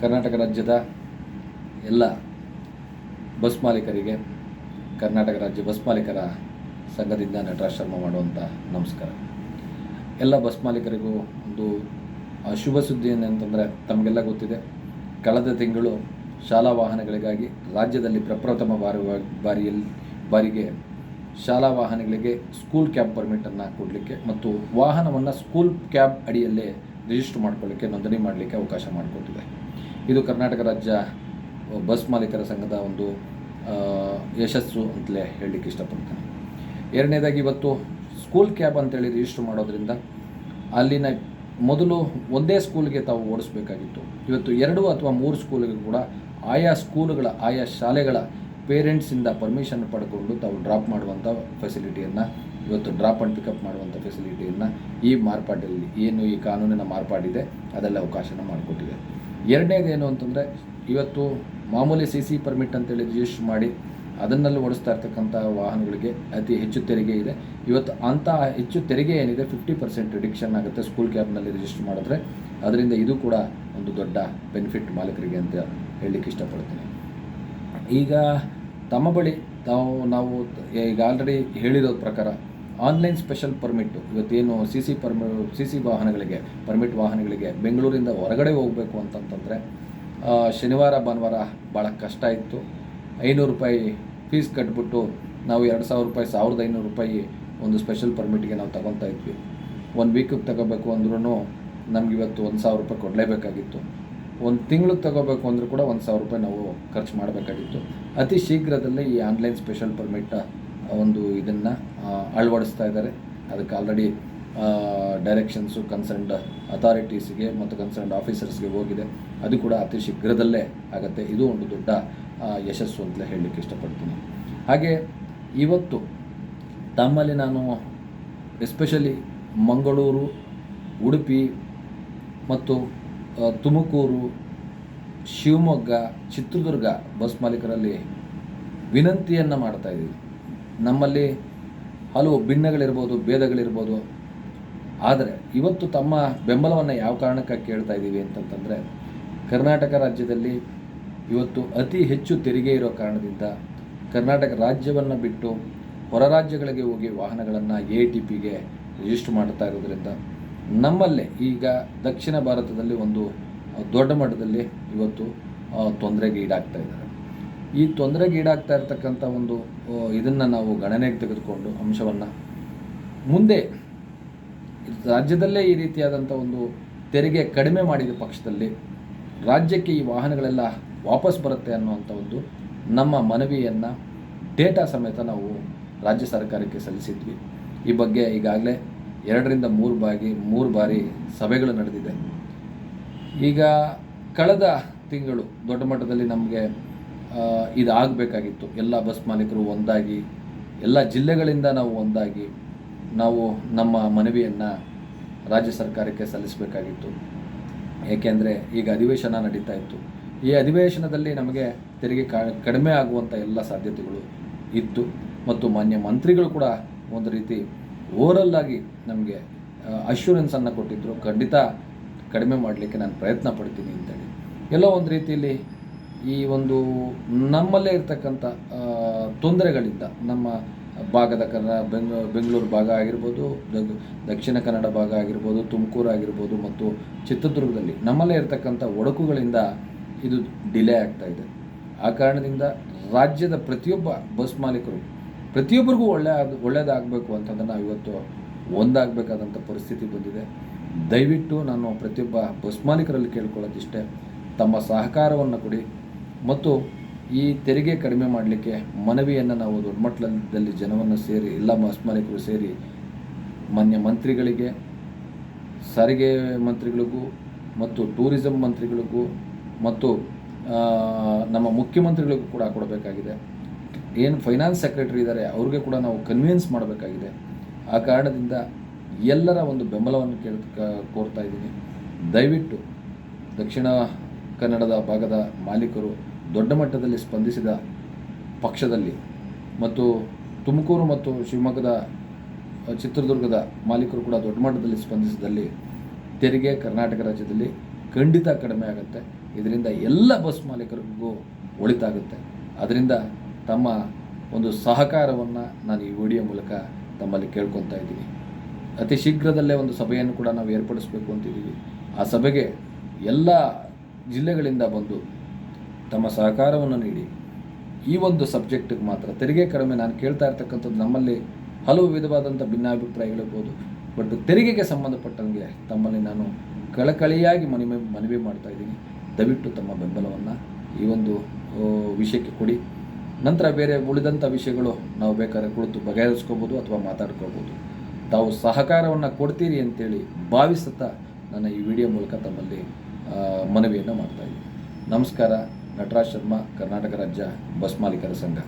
ಕರ್ನಾಟಕ ರಾಜ್ಯದ ಎಲ್ಲ ಬಸ್ ಮಾಲೀಕರಿಗೆ, ಕರ್ನಾಟಕ ರಾಜ್ಯ ಬಸ್ ಮಾಲೀಕರ ಸಂಘದಿಂದ ನಟರಾಶ್ರಮ ಮಾಡುವಂಥ ನಮಸ್ಕಾರ. ಎಲ್ಲ ಬಸ್ ಮಾಲೀಕರಿಗೂ ಒಂದು ಶುಭ ಸುದ್ದಿ ಏನಂತಂದರೆ ತಮಗೆಲ್ಲ ಗೊತ್ತಿದೆ. ಕಳೆದ ತಿಂಗಳು ಶಾಲಾ ವಾಹನಗಳಿಗಾಗಿ ರಾಜ್ಯದಲ್ಲಿ ಪ್ರಪ್ರಥಮ ಬಾರಿ ಬಾರಿಯಲ್ಲಿ, ಬಾರಿಗೆ ಶಾಲಾ ವಾಹನಗಳಿಗೆ ಸ್ಕೂಲ್ ಕ್ಯಾಬ್ ಪರ್ಮಿಟನ್ನು ಕೊಡಲಿಕ್ಕೆ ಮತ್ತು ವಾಹನವನ್ನು ಸ್ಕೂಲ್ ಕ್ಯಾಬ್ ಅಡಿಯಲ್ಲೇ ರಿಜಿಸ್ಟರ್ ಮಾಡ್ಕೊಳ್ಳಿಕ್ಕೆ, ನೋಂದಣಿ ಮಾಡಲಿಕ್ಕೆ ಅವಕಾಶ ಮಾಡಿಕೊಟ್ಟಿದೆ. ಇದು ಕರ್ನಾಟಕ ರಾಜ್ಯ ಬಸ್ ಮಾಲೀಕರ ಸಂಘದ ಒಂದು ಯಶಸ್ಸು ಅಂತಲೇ ಹೇಳಲಿಕ್ಕೆ ಇಷ್ಟಪಡ್ತೇನೆ. ಎರಡನೇದಾಗಿ ಇವತ್ತು ಸ್ಕೂಲ್ ಕ್ಯಾಬ್ ಅಂತೇಳಿ ರಿಜಿಸ್ಟರ್ ಮಾಡೋದ್ರಿಂದ ಅಲ್ಲಿನ ಮೊದಲು ಒಂದೇ ಸ್ಕೂಲ್ಗೆ ತಾವು ಓಡಿಸ್ಬೇಕಾಗಿತ್ತು. ಇವತ್ತು ಎರಡು ಅಥವಾ ಮೂರು ಸ್ಕೂಲ್ಗೆ ಕೂಡ ಆಯಾ ಸ್ಕೂಲುಗಳ ಆಯಾ ಶಾಲೆಗಳ ಪೇರೆಂಟ್ಸಿಂದ ಪರ್ಮಿಷನ್ ಪಡ್ಕೊಂಡು ತಾವು ಡ್ರಾಪ್ ಮಾಡುವಂಥ ಫೆಸಿಲಿಟಿಯನ್ನು ಇವತ್ತು ಡ್ರಾಪ್ ಆ್ಯಂಡ್ ಪಿಕಪ್ ಮಾಡುವಂಥ ಫೆಸಿಲಿಟಿಯನ್ನು ಈ ಮಾರ್ಪಾಟಲ್ಲಿ ಏನು ಈ ಕಾನೂನಿನ ಮಾರ್ಪಾಡಿದೆ, ಅದೆಲ್ಲ ಅವಕಾಶನ ಮಾಡಿಕೊಟ್ಟಿದೆ. ಎರಡನೇದೇನು ಅಂತಂದರೆ, ಇವತ್ತು ಮಾಮೂಲಿ ಸಿ ಸಿ ಪರ್ಮಿಟ್ ಅಂತೇಳಿ ರಿಜಿಸ್ಟರ್ ಮಾಡಿ, ಅದನ್ನಲ್ಲಿ ಓಡಿಸ್ತಾ ಇರ್ತಕ್ಕಂಥ ವಾಹನಗಳಿಗೆ ಅತಿ ಹೆಚ್ಚು ತೆರಿಗೆ ಇದೆ. ಇವತ್ತು ಅಂಥ ಹೆಚ್ಚು ತೆರಿಗೆ ಏನಿದೆ ಫಿಫ್ಟಿ ಪರ್ಸೆಂಟ್ ರಿಡಿಕ್ಷನ್ ಆಗುತ್ತೆ ಸ್ಕೂಲ್ ಕ್ಯಾಬ್ನಲ್ಲಿ ರಿಜಿಸ್ಟರ್ ಮಾಡಿದ್ರೆ. ಅದರಿಂದ ಇದು ಕೂಡ ಒಂದು ದೊಡ್ಡ ಬೆನಿಫಿಟ್ ಮಾಲೀಕರಿಗೆ ಅಂತ ಹೇಳಲಿಕ್ಕೆ ಇಷ್ಟಪಡ್ತೀನಿ. ಈಗ ತಮ್ಮ ಬಳಿ ತಾವು ನಾವು, ಈಗ ಆಲ್ರೆಡಿ ಹೇಳಿರೋ ಪ್ರಕಾರ ಆನ್ಲೈನ್ ಸ್ಪೆಷಲ್ ಪರ್ಮಿಟ್, ಇವತ್ತೇನು C C permit, C C ವಾಹನಗಳಿಗೆ, ಪರ್ಮಿಟ್ ವಾಹನಗಳಿಗೆ ಬೆಂಗಳೂರಿಂದ ಹೊರಗಡೆ ಹೋಗಬೇಕು ಅಂತಂತಂದರೆ ಶನಿವಾರ, ಭಾನುವಾರ ಭಾಳ ಕಷ್ಟ ಇತ್ತು. ಐನೂರು ರೂಪಾಯಿ ಫೀಸ್ ಕಟ್ಬಿಟ್ಟು ನಾವು ಎರಡು ಸಾವಿರ ರೂಪಾಯಿ, ಸಾವಿರದ ಐನೂರು ರೂಪಾಯಿ ಒಂದು ಸ್ಪೆಷಲ್ ಪರ್ಮಿಟ್ಗೆ ನಾವು ತಗೊತಾ ಇದ್ವಿ. ಒಂದು ವೀಕಿಗೆ ತಗೋಬೇಕು ಅಂದ್ರೂ ನಮ್ಗೆ ಇವತ್ತು ಒಂದು ಸಾವಿರ ರೂಪಾಯಿ ಕೊಡಲೇಬೇಕಾಗಿತ್ತು. ಒಂದು ತಿಂಗಳಿಗೆ ತಗೋಬೇಕು ಅಂದರೂ ಕೂಡ ಒಂದು ಸಾವಿರ ರೂಪಾಯಿ ನಾವು ಖರ್ಚು ಮಾಡಬೇಕಾಗಿತ್ತು. ಅತಿ ಶೀಘ್ರದಲ್ಲೇ ಈ ಆನ್ಲೈನ್ ಸ್ಪೆಷಲ್ ಪರ್ಮಿಟ್ ಒಂದು ಇದನ್ನು ಅಳವಡಿಸ್ತಾ ಇದ್ದಾರೆ. ಅದಕ್ಕೆ ಆಲ್ರೆಡಿ ಡೈರೆಕ್ಷನ್ಸು ಕನ್ಸರ್ನ್ಡ್ ಅಥಾರಿಟೀಸ್ಗೆ ಮತ್ತು ಕನ್ಸರ್ನ್ಡ್ ಆಫೀಸರ್ಸ್ಗೆ ಹೋಗಿದೆ. ಅದು ಕೂಡ ಅತಿ ಶೀಘ್ರದಲ್ಲೇ ಆಗುತ್ತೆ. ಇದು ಒಂದು ದೊಡ್ಡ ಯಶಸ್ಸು ಅಂತಲೇ ಹೇಳಲಿಕ್ಕೆ ಇಷ್ಟಪಡ್ತೀನಿ. ಹಾಗೆ ಇವತ್ತು ತಮ್ಮಲ್ಲಿ ನಾನು ಎಸ್ಪೆಷಲಿ ಮಂಗಳೂರು, ಉಡುಪಿ ಮತ್ತು ತುಮಕೂರು, ಶಿವಮೊಗ್ಗ, ಚಿತ್ರದುರ್ಗ ಬಸ್ ಮಾಲೀಕರಲ್ಲಿ ವಿನಂತಿಯನ್ನು ಮಾಡ್ತಾ ಇದ್ದೀವಿ. ನಮ್ಮಲ್ಲಿ ಹಲವು ಭಿನ್ನಗಳಿರ್ಬೋದು, ಭೇದಗಳಿರ್ಬೋದು. ಆದರೆ ಇವತ್ತು ತಮ್ಮ ಬೆಂಬಲವನ್ನು ಯಾವ ಕಾರಣಕ್ಕೆ ಕೇಳ್ತಾ ಇದ್ದೀವಿ ಅಂತಂತಂದರೆ, ಕರ್ನಾಟಕ ರಾಜ್ಯದಲ್ಲಿ ಇವತ್ತು ಅತಿ ಹೆಚ್ಚು ತೆರಿಗೆ ಇರೋ ಕಾರಣದಿಂದ ಕರ್ನಾಟಕ ರಾಜ್ಯವನ್ನು ಬಿಟ್ಟು ಹೊರ ರಾಜ್ಯಗಳಿಗೆ ಹೋಗಿ ವಾಹನಗಳನ್ನು ಎ ಟಿ ಪಿಗೆ ರಿಜಿಸ್ಟರ್ ಮಾಡ್ತಾ ಇರೋದ್ರಿಂದ ನಮ್ಮಲ್ಲೇ ಈಗ ದಕ್ಷಿಣ ಭಾರತದಲ್ಲಿ ಒಂದು ದೊಡ್ಡ ಮಟ್ಟದಲ್ಲಿ ಇವತ್ತು ತೊಂದರೆಗೆ ಈಡಾಗ್ತಾ ಇದ್ದಾರೆ. ಈ ತೊಂದರೆಗೀಡಾಗ್ತಾ ಇರ್ತಕ್ಕಂಥ ಒಂದು ಇದನ್ನು ನಾವು ಗಣನೆಗೆ ತೆಗೆದುಕೊಂಡು ಅಂಶವನ್ನು ಮುಂದೆ ರಾಜ್ಯದಲ್ಲೇ ಈ ರೀತಿಯಾದಂಥ ಒಂದು ತೆರಿಗೆ ಕಡಿಮೆ ಮಾಡಿದ ಪಕ್ಷದಲ್ಲಿ ರಾಜ್ಯಕ್ಕೆ ಈ ವಾಹನಗಳೆಲ್ಲ ವಾಪಸ್ ಬರುತ್ತೆ ಅನ್ನುವಂಥ ಒಂದು ನಮ್ಮ ಮನವಿಯನ್ನು, ಡೇಟಾ ಸಮೇತ ನಾವು ರಾಜ್ಯ ಸರ್ಕಾರಕ್ಕೆ ಸಲ್ಲಿಸಿದ್ವಿ. ಈ ಬಗ್ಗೆ ಈಗಾಗಲೇ ಎರಡರಿಂದ ಮೂರು ಬಾರಿ ಮೂರು ಬಾರಿ ಸಭೆಗಳು ನಡೆದಿದೆ. ಈಗ ಕಳೆದ ತಿಂಗಳು ದೊಡ್ಡ ಮಟ್ಟದಲ್ಲಿ ನಮಗೆ ಇದು ಆಗಬೇಕಾಗಿತ್ತು ಎಲ್ಲ ಬಸ್ ಮಾಲೀಕರು ಒಂದಾಗಿ, ಎಲ್ಲ ಜಿಲ್ಲೆಗಳಿಂದ ನಾವು ಒಂದಾಗಿ, ನಾವು ನಮ್ಮ ಮನವಿಯನ್ನು ರಾಜ್ಯ ಸರ್ಕಾರಕ್ಕೆ ಸಲ್ಲಿಸಬೇಕಾಗಿತ್ತು. ಏಕೆಂದರೆ ಈಗ ಅಧಿವೇಶನ ನಡೀತಾ ಇತ್ತು. ಈ ಅಧಿವೇಶನದಲ್ಲಿ ನಮಗೆ ತೆರಿಗೆ ಕಡಿಮೆ ಆಗುವಂಥ ಎಲ್ಲ ಸಾಧ್ಯತೆಗಳು ಇತ್ತು. ಮತ್ತು ಮಾನ್ಯ ಮಂತ್ರಿಗಳು ಕೂಡ ಒಂದು ರೀತಿ ಓವರಲ್ ಆಗಿ ನಮಗೆ ಅಶ್ಯೂರೆನ್ಸನ್ನು ಕೊಟ್ಟಿದ್ದರು ಖಂಡಿತ ಕಡಿಮೆ ಮಾಡಲಿಕ್ಕೆ ನಾನು ಪ್ರಯತ್ನ ಪಡ್ತೀನಿ ಅಂತೇಳಿ. ಎಲ್ಲೋ ಒಂದು ರೀತಿಯಲ್ಲಿ ಈ ಒಂದು ನಮ್ಮಲ್ಲೇ ಇರ್ತಕ್ಕಂಥ ತೊಂದರೆಗಳಿಂದ ನಮ್ಮ ಭಾಗದ ಕನ್ನಡ ಬೆಂಗ್, ಬೆಂಗಳೂರು ಭಾಗ ಆಗಿರ್ಬೋದು ದಕ್ಷಿಣ ಕನ್ನಡ ಭಾಗ ಆಗಿರ್ಬೋದು, ತುಮಕೂರು ಆಗಿರ್ಬೋದು ಮತ್ತು ಚಿತ್ರದುರ್ಗದಲ್ಲಿ ನಮ್ಮಲ್ಲೇ ಇರ್ತಕ್ಕಂಥ ಒಡಕುಗಳಿಂದ ಇದು ಡಿಲೇ ಆಗ್ತಾ ಇದೆ. ಆ ಕಾರಣದಿಂದ ರಾಜ್ಯದ ಪ್ರತಿಯೊಬ್ಬ ಬಸ್ ಮಾಲೀಕರು ಪ್ರತಿಯೊಬ್ಬರಿಗೂ ಒಳ್ಳೆ ಒಳ್ಳೆಯದಾಗಬೇಕು ಅಂತಂದ್ರೆ ನಾವು ಇವತ್ತು ಒಂದಾಗಬೇಕಾದಂಥ ಪರಿಸ್ಥಿತಿ ಬಂದಿದೆ. ದಯವಿಟ್ಟು ನಾನು ಪ್ರತಿಯೊಬ್ಬ ಬಸ್ ಮಾಲೀಕರಲ್ಲಿ ಕೇಳ್ಕೊಳ್ಳೋದಿಷ್ಟೇ, ತಮ್ಮ ಸಹಕಾರವನ್ನು ಕೊಡಿ ಮತ್ತು ಈ ತೆರಿಗೆ ಕಡಿಮೆ ಮಾಡಲಿಕ್ಕೆ ಮನವಿಯನ್ನು ನಾವು ದೊಡ್ಡ ಮಟ್ಟದಲ್ಲಿ ಜನವನ್ನು ಸೇರಿ, ಎಲ್ಲ ಬಸ್ ಸೇರಿ, ಮಾನ್ಯ ಮಂತ್ರಿಗಳಿಗೆ, ಸಾರಿಗೆ ಮಂತ್ರಿಗಳಿಗೂ ಮತ್ತು ಟೂರಿಸಂ ಮಂತ್ರಿಗಳಿಗೂ ಮತ್ತು ನಮ್ಮ ಮುಖ್ಯಮಂತ್ರಿಗಳಿಗೂ ಕೂಡ ಕೊಡಬೇಕಾಗಿದೆ. ಏನು ಫೈನಾನ್ಸ್ ಸೆಕ್ರೆಟರಿ ಇದ್ದಾರೆ ಅವ್ರಿಗೆ ಕೂಡ ನಾವು ಕನ್ವಿನ್ಸ್ ಮಾಡಬೇಕಾಗಿದೆ. ಆ ಕಾರಣದಿಂದ ಎಲ್ಲರ ಒಂದು ಬೆಂಬಲವನ್ನು ಕೇಳ ಕೋರ್ತಾ ಇದ್ದೀನಿ. ದಯವಿಟ್ಟು ದಕ್ಷಿಣ ಕನ್ನಡದ ಭಾಗದ ಮಾಲೀಕರು ದೊಡ್ಡ ಮಟ್ಟದಲ್ಲಿ ಸ್ಪಂದಿಸಿದ ಪಕ್ಷದಲ್ಲಿ ಮತ್ತು ತುಮಕೂರು ಮತ್ತು ಶಿವಮೊಗ್ಗದ ಚಿತ್ರದುರ್ಗದ ಮಾಲೀಕರು ಕೂಡ ದೊಡ್ಡ ಮಟ್ಟದಲ್ಲಿ ಸ್ಪಂದಿಸಿದಲ್ಲಿ ತೆರಿಗೆ ಕರ್ನಾಟಕ ರಾಜ್ಯದಲ್ಲಿ ಖಂಡಿತ ಕಡಿಮೆ ಆಗುತ್ತೆ. ಇದರಿಂದ ಎಲ್ಲ ಬಸ್ ಮಾಲೀಕರಿಗೂ ಒಳಿತಾಗುತ್ತೆ. ಅದರಿಂದ ತಮ್ಮ ಒಂದು ಸಹಕಾರವನ್ನು ನಾನು ಈ ವಿಡಿಯೋ ಮೂಲಕ ತಮ್ಮಲ್ಲಿ ಕೇಳ್ಕೊತಾ ಇದ್ದೀನಿ. ಅತಿ ಶೀಘ್ರದಲ್ಲೇ ಒಂದು ಸಭೆಯನ್ನು ಕೂಡ ನಾವು ಏರ್ಪಡಿಸಬೇಕು ಅಂತಿದ್ದೀವಿ. ಆ ಸಭೆಗೆ ಎಲ್ಲ ಜಿಲ್ಲೆಗಳಿಂದ ಬಂದು ತಮ್ಮ ಸಹಕಾರವನ್ನು ನೀಡಿ ಈ ಒಂದು ಸಬ್ಜೆಕ್ಟಿಗೆ ಮಾತ್ರ ತೆರಿಗೆ ಕಡಿಮೆ. ನಾನು ಕೇಳ್ತಾ ಇರ್ತಕ್ಕಂಥದ್ದು ನಮ್ಮಲ್ಲಿ ಹಲವು ವಿಧವಾದಂಥ ಭಿನ್ನಾಭಿಪ್ರಾಯಗಳಿರ್ಬೋದು. ಬಟ್ ತೆರಿಗೆಗೆ ಸಂಬಂಧಪಟ್ಟಂಗೆ ತಮ್ಮಲ್ಲಿ ನಾನು ಕಳಕಳಿಯಾಗಿ ಮನವಿ ಮನವಿ ಮಾಡ್ತಾ ಇದ್ದೀನಿ. ದಯವಿಟ್ಟು ತಮ್ಮ ಬೆಂಬಲವನ್ನು ಈ ಒಂದು ವಿಷಯಕ್ಕೆ ಕೊಡಿ. ನಂತರ ಬೇರೆ ಉಳಿದಂಥ ವಿಷಯಗಳು ನಾವು ಬೇಕಾದ್ರೆ ಕುಳಿತು ಬಗೆಹರಿಸ್ಕೋಬೋದು ಅಥವಾ ಮಾತಾಡ್ಕೋಬೋದು. ತಾವು ಸಹಕಾರವನ್ನು ಕೊಡ್ತೀರಿ ಅಂತೇಳಿ ಭಾವಿಸುತ್ತಾ ನನ್ನ ಈ ವಿಡಿಯೋ ಮೂಲಕ ತಮ್ಮಲ್ಲಿ ಮನವಿಯನ್ನು ಮಾಡ್ತಾ ಇದ್ದೀವಿ ನಮಸ್ಕಾರ ನಟರಾಜ್ ಶರ್ಮಾ ಕರ್ನಾಟಕ ರಾಜ್ಯ ಬಸ್ ಮಾಲೀಕರ ಸಂಘ.